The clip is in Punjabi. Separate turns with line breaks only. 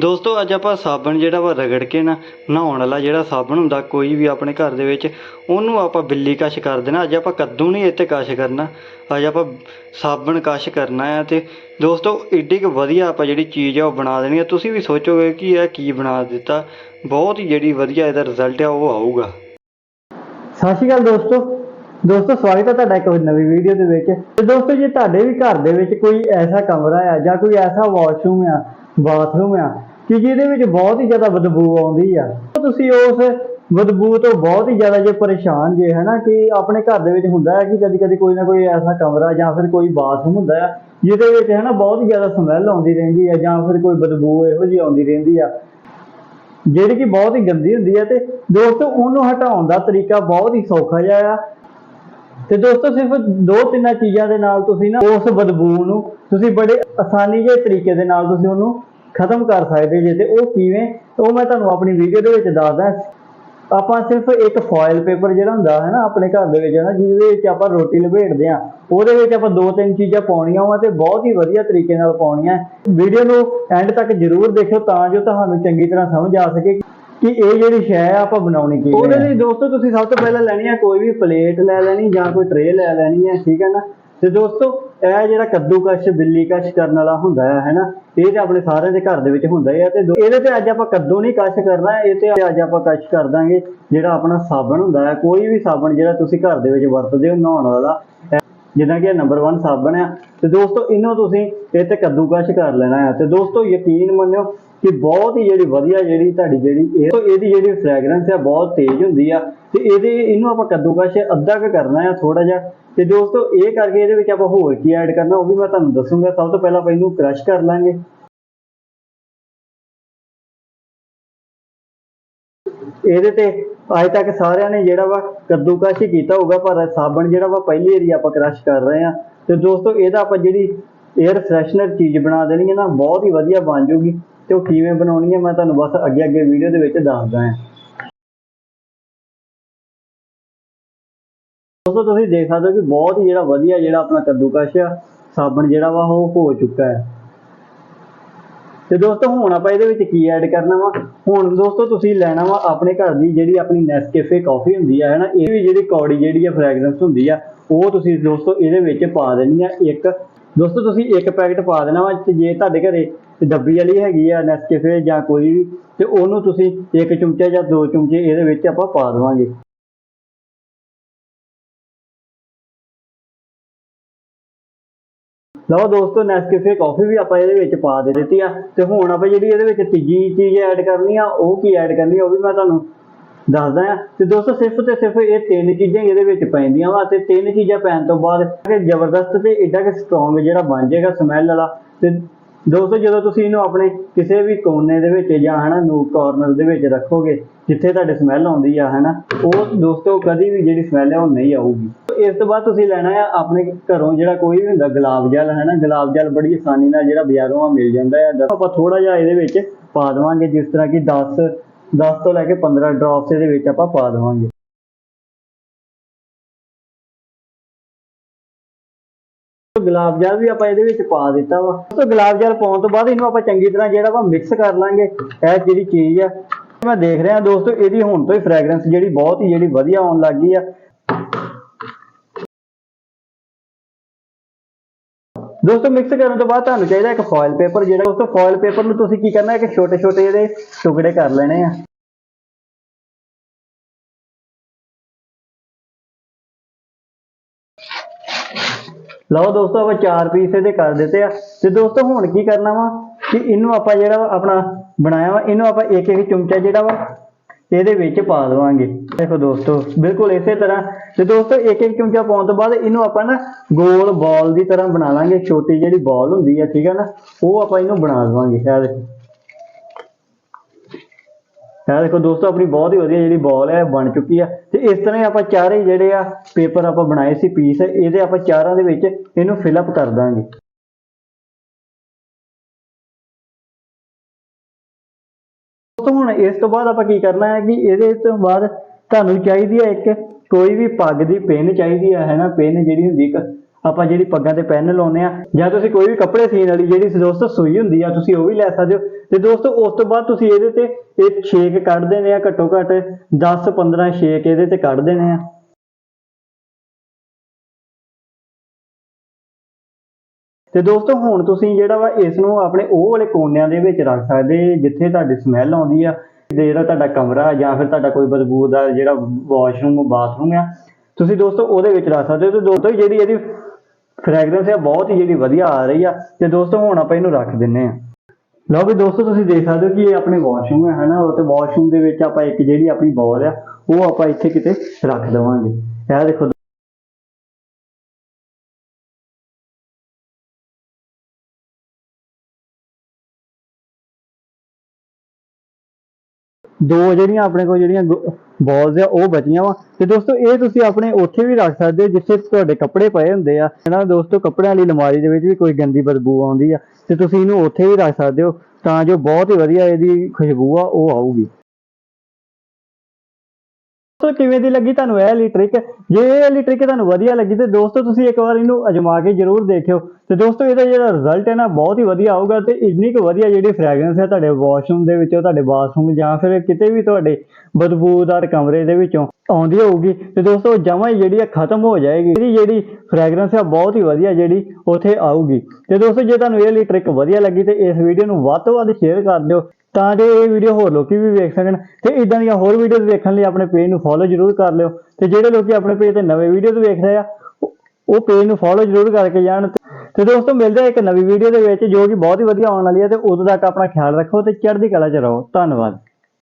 ਦੋਸਤੋ, ਅੱਜ ਆਪਾਂ ਸਾਬਣ ਜਿਹੜਾ ਵਾ ਰਗੜ ਕੇ ਨਾ ਨਹਾਉਣ ਵਾਲਾ ਜਿਹੜਾ ਸਾਬਣ ਹੁੰਦਾ, ਕੋਈ ਵੀ ਆਪਣੇ ਘਰ ਦੇ ਵਿੱਚ, ਉਹਨੂੰ ਆਪਾਂ ਬਿੱਲੀ ਕਸ਼ ਕਰ ਦੇਣਾ। ਅੱਜ ਆਪਾਂ ਕੱਦੂ ਨਹੀਂ ਇੱਥੇ ਕਸ਼ ਕਰਨਾ। ਅੱਜ ਆਪਾਂ ਸਾਬਣ ਕਸ਼ ਕਰਨਾ ਆ ਤੇ ਦੋਸਤੋ, ਏਡੀ ਕੁ ਵਧੀਆ ਆਪਾਂ ਜਿਹੜੀ ਚੀਜ਼ ਆ, ਉਹ ਬਣਾ ਦੇਣੀ ਆ। ਤੁਸੀਂ ਵੀ ਸੋਚੋਗੇ ਕਿ ਇਹ ਕੀ ਬਣਾ ਦਿੱਤਾ। ਬਹੁਤ ਹੀ ਜਿਹੜੀ ਵਧੀਆ ਇਹਦਾ ਰਿਜ਼ਲਟ ਆ, ਉਹ ਆਊਗਾ।
ਸਤਿ ਸ਼੍ਰੀ ਅਕਾਲ ਦੋਸਤੋ। ਦੋਸਤੋ, ਸਵਾਗਤ ਹੈ ਤੁਹਾਡਾ ਇੱਕ ਨਵੀਂ ਵੀਡੀਓ ਦੇ ਵਿੱਚ। ਤੇ ਦੋਸਤੋ, ਜੇ ਤੁਹਾਡੇ ਵੀ ਘਰ ਦੇ ਵਿੱਚ ਕੋਈ ਐਸਾ ਕਮਰਾ ਆ ਜਾਂ ਕੋਈ ਐਸਾ ਵਾਸ਼ਰੂਮ ਆ ਬਾਥਰੂਮ ਆ ਕਿ ਜਿਹਦੇ ਵਿੱਚ ਬਹੁਤ ਹੀ ਜ਼ਿਆਦਾ ਬਦਬੂ ਆਉਂਦੀ ਆ। ਤੁਸੀਂ ਉਸ ਬਦਬੂ ਤੋਂ ਬਹੁਤ ਹੀ ਜ਼ਿਆਦਾ ਜੇ ਪਰੇਸ਼ਾਨ ਜੇ ਹੈ ਨਾ ਕਿ ਆਪਣੇ ਘਰ ਦੇ ਵਿੱਚ ਹੁੰਦਾ ਹੈ ਕਿ ਕਦੀ ਕਦੀ ਕੋਈ ਨਾ ਕੋਈ ਐਸਾ ਕਮਰਾ ਜਾਂ ਫਿਰ ਕੋਈ ਬਾਥਰੂਮ ਹੁੰਦਾ ਆ ਜਿਹਦੇ ਵਿੱਚ, ਹਨਾ, ਬਹੁਤ ਹੀ ਜ਼ਿਆਦਾ ਸਮੈਲ ਆਉਂਦੀ ਰਹਿੰਦੀ ਹੈ ਜਾਂ ਫਿਰ ਕੋਈ ਬਦਬੂ ਇਹੋ ਜਿਹੀ ਆਉਂਦੀ ਰਹਿੰਦੀ ਆ। ਜਿਹੜੀ ਕਿ ਬਹੁਤ ਹੀ ਗੰਦੀ ਹੁੰਦੀ ਹੈ ਤੇ ਦੋਸਤੋ, ਉਹਨੂੰ ਹਟਾਉਣ ਦਾ ਤਰੀਕਾ ਬਹੁਤ ਹੀ ਸੌਖਾ ਜਿਹਾ ਆ। ਤੇ ਦੋਸਤੋ, ਸਿਰਫ ਦੋ ਤਿੰਨਾਂ ਚੀਜ਼ਾਂ ਦੇ ਨਾਲ ਤੁਸੀਂ ਨਾ ਉਸ ਬਦਬੂ ਨੂੰ ਤੁਸੀਂ ਬੜੇ ਆਸਾਨੀ ਜਿਹੇ ਤਰੀਕੇ ਦੇ ਨਾਲ ਤੁਸੀਂ ਉਹਨੂੰ ਖਤਮ ਕਰ ਸਕਦੇ ਜੇ ਤੇ ਉਹ ਕਿਵੇਂ ਉਹ ਮੈਂ ਤੁਹਾਨੂੰ ਆਪਣੀ ਵੀਡੀਓ ਦੇ ਵਿੱਚ ਦੱਸਦਾ। ਆਪਾਂ ਸਿਰਫ ਇੱਕ ਫੋਇਲ ਪੇਪਰ ਜਿਹੜਾ ਹੁੰਦਾ ਹੈ ਨਾ, ਆਪਣੇ ਘਰ ਦੇ ਵਿੱਚ ਨਾ, ਜਿਹਦੇ ਵਿੱਚ ਆਪਾਂ ਰੋਟੀ ਲਪੇਟਦੇ ਆ ਉਹਦੇ ਵਿੱਚ ਆਪਾਂ ਦੋ ਤਿੰਨ ਚੀਜ਼ਾਂ ਪਾਉਣੀਆਂ ਵਾ ਤੇ ਬਹੁਤ ਹੀ ਵਧੀਆ ਤਰੀਕੇ ਨਾਲ ਪਾਉਣੀਆਂ। ਵੀਡੀਓ ਨੂੰ ਐਂਡ ਤੱਕ ਜ਼ਰੂਰ ਦੇਖਿਓ ਤਾਂ ਜੋ ਤੁਹਾਨੂੰ ਚੰਗੀ ਤਰ੍ਹਾਂ ਸਮਝ ਆ ਸਕੇ ਕਿ ਇਹ ਜਿਹੜੀ ਸ਼ੈ ਆ ਆਪਾਂ ਬਣਾਉਣੀ ਕਿਵੇਂ ਉਹਦੇ ਲਈ ਦੋਸਤੋ, ਤੁਸੀਂ ਸਭ ਤੋਂ ਪਹਿਲਾਂ ਲੈਣੀ ਹੈ ਕੋਈ ਵੀ ਪਲੇਟ ਲੈ ਲੈਣੀ ਜਾਂ ਕੋਈ ਟਰੇ ਲੈ ਲੈਣੀ ਹੈ, ਠੀਕ ਹੈ ਨਾ? ਤੇ ਦੋਸਤੋ, ਇਹ ਜਿਹੜਾ ਕੱਦੂਕਸ਼ ਬਿੱਲੀ ਕਸ਼ ਕਰਨ ਵਾਲਾ ਹੁੰਦਾ ਹੈ ਹੈਨਾ ਇਹ ਤੇ ਆਪਣੇ ਸਾਰਿਆਂ ਦੇ ਘਰ ਦੇ ਵਿੱਚ ਹੁੰਦਾ ਹੀ ਤੇ ਇਹਦੇ ਤੇ ਅੱਜ ਆਪਾਂ ਕੱਦੂ ਨਹੀਂ ਕਸ਼ ਕਰਨਾ, ਇਹ ਤੇ ਅੱਜ ਆਪਾਂ ਕਸ਼ ਕਰ ਦਾਂਗੇ, ਜਿਹੜਾ ਆਪਣਾ ਸਾਬਣ ਹੁੰਦਾ ਹੈ। ਕੋਈ ਵੀ ਸਾਬਣ ਜਿਹੜਾ ਤੁਸੀਂ ਘਰ ਦੇ ਵਿੱਚ ਵਰਤਦੇ ਹੋ, ਨਹਾਉਣ ਵਾਲਾ ਜਿੱਦਾਂ ਕਿ ਨੰਬਰ 1 ਸਾਬਣ ਆ। ਤੇ ਦੋਸਤੋ, ਇਹਨੂੰ ਤੁਸੀਂ ਇਹ ਤੇ ਕੱਦੂਕਸ਼ ਕਰ ਲੈਣਾ ਆ। ਤੇ ਦੋਸਤੋ, ਯਕੀਨ ਮੰਨਿਓ ਕਿ ਬਹੁਤ ਹੀ ਜਿਹੜੀ ਵਧੀਆ ਜਿਹੜੀ ਤੁਹਾਡੀ ਜਿਹੜੀ ਇਹ ਇਹਦੀ ਜਿਹੜੀ ਫ੍ਰੈਗਰੈਂਸ ਆ, ਬਹੁਤ ਤੇਜ਼ ਹੁੰਦੀ ਆ ਤੇ ਇਹਦੇ ਇਹਨੂੰ ਆਪਾਂ ਕੱਦੂਕਸ਼ ਅੱਧਾ ਕੁ ਕਰਨਾ ਆ ਥੋੜਾ ਜਿਹਾ ਤੇ ਦੋਸਤੋ ਇਹ ਕਰਕੇ ਇਹਦੇ ਵਿੱਚ ਆਪਾਂ ਹੋਰ ਕੀ ਐਡ ਕਰਨਾ, ਉਹ ਵੀ ਮੈਂ ਤੁਹਾਨੂੰ ਦੱਸੂਗਾ। ਸਭ ਤੋਂ ਪਹਿਲਾਂ ਆਪਾਂ ਇਹਨੂੰ ਕ੍ਰਸ਼ ਕਰ ਲਾਂਗੇ। ਇਹਦੇ ਤੇ ਅੱਜ ਤੱਕ ਸਾਰਿਆਂ ਨੇ ਜਿਹੜਾ ਵਾ ਕੱਦੂਕਸ਼ ਹੀ ਕੀਤਾ ਹੋਊਗਾ, ਪਰ ਸਾਬਣ ਜਿਹੜਾ ਵਾ ਪਹਿਲੀ ਵਾਰੀ ਆਪਾਂ ਕ੍ਰਸ਼ ਕਰ ਰਹੇ ਆ। ਤੇ ਦੋਸਤੋ ਇਹਦਾ ਆਪਾਂ ਜਿਹੜੀ 에ਅਰ ਫਰੈਸ਼ਨਰ ਚੀਜ਼ ਬਣਾ ਦੇਣੀ ਹੈ ਨਾ, ਬਹੁਤ ਹੀ ਵਧੀਆ ਬਣ ਜੂਗੀ ਤੇ ਉਹ ਕਿਵੇਂ ਬਣਾਉਣੀ ਹੈ ਮੈਂ ਤੁਹਾਨੂੰ ਬਸ ਅੱਗੇ ਅੱਗੇ ਵੀਡੀਓ ਦੇ ਵਿੱਚ ਦੱਸਦਾ ਹਾਂ। ਦੋਸਤੋ, ਤੁਸੀਂ ਦੇਖ ਸਕਦੇ ਹੋ ਕਿ ਬਹੁਤ ਹੀ ਜਿਹੜਾ ਵਧੀਆ ਜਿਹੜਾ ਆਪਣਾ ਕੱਦੂਕਸ਼ ਆ, ਸਾਬਣ ਜਿਹੜਾ ਵਾ ਉਹ ਹੋ ਚੁੱਕਾ ਹੈ। ਤੇ ਦੋਸਤੋ, ਹੁਣ ਆਪਾਂ ਇਹਦੇ ਵਿੱਚ ਕੀ ਐਡ ਕਰਨਾ ਵਾ? ਹੁਣ ਦੋਸਤੋ, ਤੁਸੀਂ ਲੈਣਾ ਵਾ ਆਪਣੇ ਘਰ ਦੀ ਜਿਹੜੀ ਆਪਣੀ ਨੈਸਕੈਫੇ ਕਾਫੀ ਹੁੰਦੀ ਆ, ਹੈਨਾ? ਇਹ ਵੀ ਜਿਹੜੀ ਕੌੜੀ ਜਿਹੜੀ ਆ ਫ੍ਰੈਗਰੈਂਸ ਹੁੰਦੀ ਆ, ਉਹ ਤੁਸੀਂ ਦੋਸਤੋ ਇਹਦੇ ਵਿੱਚ ਪਾ ਦੇਣੀ ਆ ਇੱਕ ਦੋਸਤੋ, ਤੁਸੀਂ ਇੱਕ ਪੈਕਟ ਪਾ ਦੇਣਾ ਵਾ, ਤੇ ਜੇ ਤੁਹਾਡੇ ਘਰੇ ਡੱਬੀ ਵਾਲੀ ਹੈਗੀ ਆ ਨੈਸਕੈਫੇ ਜਾਂ ਕੋਈ ਵੀ, ਤੇ ਉਹਨੂੰ ਤੁਸੀਂ ਇੱਕ ਚਮਚਾ ਜਾਂ ਦੋ ਚਮਚੇ ਇਹਦੇ ਵਿੱਚ ਆਪਾਂ ਪਾ ਦੇਵਾਂਗੇ। ਲਓ ਦੋਸਤੋ ਨੈਸਕੈਫੇ ਕਾਫੀ ਵੀ ਆਪਾਂ ਇਹਦੇ ਵਿੱਚ ਪਾ ਦੇ ਦਿੱਤੀ ਆ, ਤੇ ਹੁਣ ਆਪਾਂ ਜਿਹੜੀ ਇਹਦੇ ਵਿੱਚ ਤੀਜੀ ਚੀਜ਼ ਐਡ ਕਰਨੀ ਆ, ਉਹ ਕੀ ਐਡ ਕਰਨੀ ਆ, ਉਹ ਵੀ ਮੈਂ ਤੁਹਾਨੂੰ ਦੱਸਦਾ ਆ ਤੇ ਦੋਸਤੋ, ਸਿਰਫ ਤੇ ਸਿਰਫ ਇਹ ਤਿੰਨ ਚੀਜ਼ਾਂ ਇਹਦੇ ਵਿੱਚ ਪੈਂਦੀਆਂ ਵਾ ਤੇ ਤਿੰਨ ਚੀਜ਼ਾਂ ਪੈਣ ਤੋਂ ਬਾਅਦ ਇਹ ਜ਼ਬਰਦਸਤ ਤੇ ਏਡਾ ਕਿ ਸਟਰੋਂਗ ਜਿਹੜਾ ਬਣ ਜਾਏਗਾ ਸਮੈਲ ਵਾਲਾ। ਤੇ ਦੋਸਤੋ, ਜਦੋਂ ਤੁਸੀਂ ਇਹਨੂੰ ਆਪਣੇ ਕਿਸੇ ਵੀ ਕੋਨੇ ਦੇ ਵਿੱਚ ਜਾਂ ਹਨਾ ਨੂਕ ਕਾਰਨਰ ਦੇ ਵਿੱਚ ਰੱਖੋਗੇ, ਜਿੱਥੇ ਤੁਹਾਡੇ ਸਮੈਲ ਆਉਂਦੀ ਆ, ਹਨਾ, ਉਹ ਦੋਸਤੋ ਕਦੀ ਵੀ ਜਿਹੜੀ ਸਮੈਲ ਹੈ ਉਹ ਨਹੀਂ ਆਊਗੀ। ਇਸ ਤੋਂ ਬਾਅਦ ਤੁਸੀਂ ਲੈਣਾ ਆ ਆਪਣੇ ਘਰੋਂ ਜਿਹੜਾ ਕੋਈ ਵੀ ਹੁੰਦਾ ਗੁਲਾਬ ਜਲ ਹੈ ਨਾ ਗੁਲਾਬ ਜਲ ਬੜੀ ਆਸਾਨੀ ਨਾਲ ਜਿਹੜਾ ਬਾਜ਼ਾਰੋਂ ਆ ਮਿਲ ਜਾਂਦਾ ਆ। ਆਪਾਂ ਥੋੜਾ ਜਿਹਾ ਇਹਦੇ ਵਿੱਚ ਪਾ ਦੇਵਾਂਗੇ ਜਿਸ ਤਰ੍ਹਾਂ ਕਿ 10 10 ਤੋਂ ਲੈ ਕੇ 15 ਡ੍ਰੌਪਸ ਇਹਦੇ ਵਿੱਚ ਆਪਾਂ ਪਾ ਦੇਵਾਂਗੇ। ਗੁਲਾਬ ਜਲ ਵੀ ਆਪਾਂ ਇਹਦੇ ਵਿੱਚ ਪਾ ਦਿੱਤਾ ਵਾ। ਤੋਂ ਗੁਲਾਬ ਜਲ ਪਾਉਣ ਤੋਂ ਬਾਅਦ ਇਹਨੂੰ ਆਪਾਂ ਚੰਗੀ ਤਰ੍ਹਾਂ ਜਿਹੜਾ ਵਾ ਮਿਕਸ ਕਰ ਲਾਂਗੇ। ਇਹ ਜਿਹੜੀ ਚੀਜ਼ ਆ, ਮੈਂ ਦੇਖ ਰਿਹਾ ਦੋਸਤੋ, ਇਹਦੀ ਹੁਣ ਤੋਂ ਹੀ ਫ੍ਰੈਗਰੈਂਸ ਜਿਹੜੀ ਬਹੁਤ ਹੀ ਜਿਹੜੀ ਵਧੀਆ ਆਉਣ ਲੱਗ ਗਈ ਆ। ਦੋਸਤੋ ਮਿਕਸ ਕਰਨ ਤੋਂ ਬਾਅਦ ਤੁਹਾਨੂੰ ਚਾਹੀਦਾ ਇੱਕ ਫੋਇਲ ਪੇਪਰ ਜਿਹੜਾ। ਦੋਸਤੋ ਫੋਇਲ ਪੇਪਰ ਨੂੰ ਤੁਸੀਂ ਕੀ ਕਰਨਾ ਹੈ ਕਿ ਛੋਟੇ ਛੋਟੇ ਇਹਦੇ ਟੁਕੜੇ ਕਰ ਲੈਣੇ ਆ। ਲਓ ਦੋਸਤੋ, ਆਪਾਂ ਚਾਰ ਪੀਸ ਇਹਦੇ ਕਰ ਦਿੱਤੇ ਆ। ਤੇ ਦੋਸਤੋ, ਹੁਣ ਕੀ ਕਰਨਾ ਵਾ? ਕਿ ਇਹਨੂੰ ਆਪਾਂ ਜਿਹੜਾ ਵਾ, ਆਪਣਾ ਬਣਾਇਆ ਵਾ, ਇਹਨੂੰ ਆਪਾਂ ਇੱਕ ਇੱਕ ਚਮਚਾ ਜਿਹੜਾ ਵਾ, ਇਹਦੇ ਵਿੱਚ ਪਾ ਦੇਵਾਂਗੇ। ਦੇਖੋ ਦੋਸਤੋ, ਬਿਲਕੁਲ ਇਸੇ ਤਰ੍ਹਾਂ। ਤੇ ਦੋਸਤੋ, ਇੱਕ ਇੱਕ ਚਮਚਾ ਪਾਉਣ ਤੋਂ ਬਾਅਦ ਇਹਨੂੰ ਆਪਾਂ ਨਾ ਗੋਲ ਬਾਲ ਦੀ ਤਰ੍ਹਾਂ ਬਣਾ ਲਾਂਗੇ। ਛੋਟੀ ਜਿਹੜੀ ਬਾਲ ਹੁੰਦੀ ਆ, ਠੀਕ ਹੈ ਨਾ? ਉਹ ਆਪਾਂ ਇਹਨੂੰ ਬਣਾ ਦੇਵਾਂਗੇ। ਸ਼ਾਇਦ ਇਹ ਦੇਖੋ ਦੋਸਤੋ, ਆਪਣੀ ਬਹੁਤ ਹੀ ਵਧੀਆ ਜਿਹੜੀ ਬਾਲ ਹੈ, ਬਣ ਚੁੱਕੀ ਆ। ਤੇ ਇਸ ਤਰ੍ਹਾਂ ਹੀ ਆਪਾਂ ਚਾਰੇ ਜਿਹੜੇ ਆ ਪੇਪਰ ਆਪਾਂ ਬਣਾਏ ਸੀ ਪੀਸ ਇਹਦੇ ਆਪਾਂ ਚਾਰਾਂ ਦੇ ਵਿੱਚ ਇਹਨੂੰ ਫਿਲ ਅਪ ਕਰ ਦਾਂਗੇ। ਦੋਸਤੋ, ਹੁਣ ਇਸ ਤੋਂ ਬਾਅਦ ਆਪਾਂ ਕੀ ਕਰਨਾ ਹੈ ਕਿ ਇਹਦੇ ਤੋਂ ਬਾਅਦ ਤੁਹਾਨੂੰ ਚਾਹੀਦੀ ਹੈ ਇੱਕ ਕੋਈ ਵੀ ਪੱਗ ਦੀ ਪਿੰਨ ਚਾਹੀਦੀ ਹੈ ਹੈ ਨਾ? ਪਿੰਨ ਜਿਹੜੀ ਹੁੰਦੀ ਆਪਾਂ ਜਿਹੜੀ ਪੱਗਾਂ ਤੇ ਪੈਨ ਲਾਉਂਦੇ ਆ ਜਾਂ ਤੁਸੀਂ ਕੋਈ ਵੀ ਕੱਪੜੇ ਸੀਨ ਵਾਲੀ ਜਿਹੜੀ ਦੋਸਤੋ ਸੂਈ ਹੁੰਦੀ ਆ, ਤੁਸੀਂ ਉਹ ਵੀ ਲੈ ਸਕਦੇ ਹੋ। ਤੇ ਦੋਸਤੋ, ਉਸ ਤੋਂ ਬਾਅਦ ਤੁਸੀਂ ਇਹਦੇ ਤੇ ਇਹ ਛੇਕ ਕੱਢ ਦੇਣੇ ਆ, ਘੱਟੋ ਘੱਟ 10 15 ਛੇਕ ਇਹਦੇ ਤੇ ਕੱਢ ਦੇਣੇ ਆ। ਤੇ ਦੋਸਤੋ, ਹੁਣ ਤੁਸੀਂ ਜਿਹੜਾ ਵਾ ਇਸ ਨੂੰ ਆਪਣੇ ਉਹ ਵਾਲੇ ਕੋਨਿਆਂ ਦੇ ਵਿੱਚ ਰੱਖ ਸਕਦੇ, ਜਿੱਥੇ ਤੁਹਾਡੀ ਸਮੈਲ ਆਉਂਦੀ ਆ, ਤੇ ਜਿਹੜਾ ਤੁਹਾਡਾ ਕਮਰਾ ਜਾਂ ਫਿਰ ਤੁਹਾਡਾ ਕੋਈ ਬਦਬੂਦਾਰ ਜਿਹੜਾ ਵਾਸ਼ਰੂਮ ਬਾਥਰੂਮ ਆ, ਤੁਸੀਂ ਦੋਸਤੋ ਉਹਦੇ ਵਿੱਚ ਰੱਖ ਸਕਦੇ ਹੋ। ਤੇ ਦੋਸਤੋ, ਜਿਹੜੀ ਇਹਦੀ ਫ੍ਰੈਗਰੈਂਸ ਆ, ਬਹੁਤ ਹੀ ਜਿਹੜੀ ਵਧੀਆ ਆ ਰਹੀ ਆ। ਤੇ ਦੋਸਤੋ, ਹੁਣ ਆਪਾਂ ਇਹਨੂੰ ਰੱਖ ਦਿੰਨੇ ਆ। ਲਓ ਵੀ ਦੋਸਤੋ, ਤੁਸੀਂ ਦੇਖ ਸਕਦੇ ਹੋ ਕਿ ਇਹ ਆਪਣੇ ਵਾਸ਼ਰੂਮ ਹੈ ਹਨਾ? ਉਹ ਤੇ ਵਾਸ਼ਰੂਮ ਦੇ ਵਿੱਚ ਆਪਾਂ ਇੱਕ ਜਿਹੜੀ ਆਪਣੀ ਬੋਲ ਆ, ਉਹ ਆਪਾਂ ਇੱਥੇ ਕਿਤੇ ਰੱਖ ਦੇਵਾਂਗੇ। ਇਹ ਦੇਖੋ ਦੋ ਜਿਹੜੀਆਂ ਆਪਣੇ ਕੋਲ ਜਿਹੜੀਆਂ ਬਾਲਸ ਆ, ਉਹ ਬਚੀਆਂ ਵਾ। ਤੇ ਦੋਸਤੋ, ਇਹ ਤੁਸੀਂ ਆਪਣੇ ਉੱਥੇ ਵੀ ਰੱਖ ਸਕਦੇ ਹੋ, ਜਿੱਥੇ ਤੁਹਾਡੇ ਕੱਪੜੇ ਪਏ ਹੁੰਦੇ ਆ। ਇਹਨਾਂ ਦੋਸਤੋ, ਕੱਪੜਿਆਂ ਵਾਲੀ ਅਲਮਾਰੀ ਦੇ ਵਿੱਚ ਵੀ ਕੋਈ ਗੰਦੀ ਬਦਬੂ ਆਉਂਦੀ ਆ। ਤੇ ਤੁਸੀਂ ਇਹਨੂੰ ਉੱਥੇ ਵੀ ਰੱਖ ਸਕਦੇ ਹੋ, ਤਾਂ ਜੋ ਬਹੁਤ ਹੀ ਵਧੀਆ ਇਹਦੀ ਖੁਸ਼ਬੂ ਆ, ਉਹ ਆਊਗੀ। ਦੋਸਤੋ, ਕਿਵੇਂ ਦੀ ਲੱਗੀ ਤੁਹਾਨੂੰ ਇਹ ਵਾਲੀ ਟ੍ਰਿਕ ਜੇ ਇਹ ਵਾਲੀ ਟ੍ਰਿਕ ਤੁਹਾਨੂੰ ਵਧੀਆ ਲੱਗੀ, ਤੇ ਦੋਸਤੋ, ਤੁਸੀਂ ਇੱਕ ਵਾਰ ਇਹਨੂੰ ਅਜਮਾ ਕੇ ਜ਼ਰੂਰ ਦੇਖਿਓ। ਤੇ ਦੋਸਤੋ, ਇਹਦਾ ਜਿਹੜਾ ਰਿਜ਼ਲਟ ਹੈ ਨਾ, ਬਹੁਤ ਹੀ ਵਧੀਆ ਆਊਗਾ ਤੇ ਇੰਨੀ ਕੁ ਵਧੀਆ ਜਿਹੜੀ ਫ੍ਰੈਗਰੈਂਸ ਹੈ ਤੁਹਾਡੇ ਵਾਸ਼ਰੂਮ ਦੇ ਵਿੱਚੋਂ, ਤੁਹਾਡੇ ਬਾਥਰੂਮ ਜਾਂ ਫਿਰ ਕਿਤੇ ਵੀ ਤੁਹਾਡੇ ਬਦਬੂਦਾਰ ਕਮਰੇ ਦੇ ਵਿੱਚੋਂ ਆਉਂਦੀ ਹੋਊਗੀ। ਤੇ ਦੋਸਤੋ ਜਮਾਂ ਹੀ ਜਿਹੜੀ ਆ ਖਤਮ ਹੋ ਜਾਏਗੀ। ਇਹਦੀ ਜਿਹੜੀ ਫ੍ਰੈਗਰੈਂਸ ਆ ਬਹੁਤ ਹੀ ਵਧੀਆ ਜਿਹੜੀ ਉੱਥੇ ਆਊਗੀ। ਤੇ ਦੋਸਤੋ, ਜੇ ਤੁਹਾਨੂੰ ਇਹ ਵਾਲੀ ਟ੍ਰਿਕ ਵਧੀਆ ਲੱਗੀ, ਤੇ ਇਸ ਵੀਡੀਓ ਨੂੰ ਵੱਧ ਤੋਂ ਵੱਧ ਸ਼ੇਅਰ ਕਰ ਦਿਓ। ਤਾਂ ਜੋ ਇਹ ਵੀਡੀਓ ਹੋਰ ਲੋਕੀ ਵੀ ਵੇਖ ਸਕਣ ਤੇ ਇਦਾਂ ਦੀਆਂ ਹੋਰ ਵੀਡੀਓਜ਼ ਵੇਖਣ ਲਈ ਆਪਣੇ ਪੇਜ ਨੂੰ ਫੋਲੋ ਜ਼ਰੂਰ ਕਰ ਲਿਓ ਤੇ ਜਿਹੜੇ ਲੋਕੀ ਆਪਣੇ ਪੇਜ ਤੇ ਨਵੇਂ ਵੀਡੀਓਜ਼ ਵੇਖ ਰਹੇ ਆ, ਉਹ- ਪੇਜ ਨੂੰ ਫੋਲੋ ਜ਼ਰੂਰ ਕਰਕੇ ਜਾਣ ਤੇ ਦੋਸਤੋ ਮਿਲਦੇ ਆ ਇੱਕ ਨਵੀਂ ਵੀਡੀਓ ਦੇ ਵਿੱਚ ਜੋ ਕਿ ਬਹੁਤ ਹੀ ਵਧੀਆ ਆਉਣ ਵਾਲੀ ਹੈ ਤੇ ਉਦੋਂ ਤੱਕ ਆਪਣਾ ਖਿਆਲ ਰੱਖੋ ਤੇ ਚੜ੍ਹਦੀ ਕਲਾ ਚ ਰਹੋ। ਧੰਨਵਾਦ।